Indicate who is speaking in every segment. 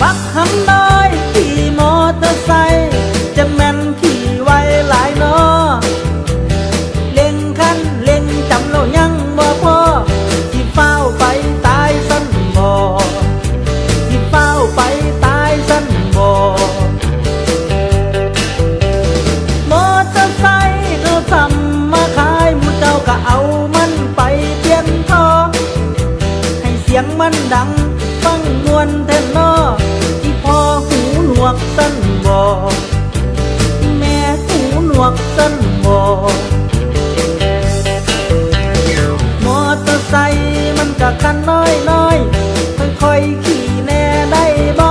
Speaker 1: บักหำน้อยขี่มอเตอร์ไซค์จะแม่นขี่ไวหลายนอเล่งคันเล่งจำเรายังบ่พอที่เฝ้าไปตายสั้นบ่ที่เฝ้าไปตายสั้นบ่มอเตอร์ไซค์เขาทำมาขายมูเจ้าก็เอามันไปเปลี่ยนทอให้เสียงมันดังฟังมวนแทนนอ กันน้อยน้อยค่อยขี่แน่ได้บ่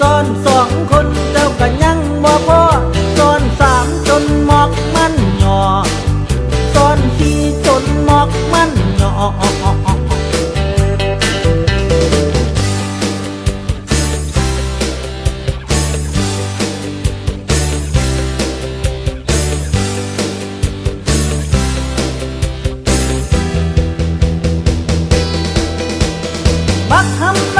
Speaker 1: ซ้อนสองคนเจ้าก็ยังบ่พอซ้อนสามจนหมอกมันหย่อซ้อนสี่จนหมอกมันหย่อ บักหำน้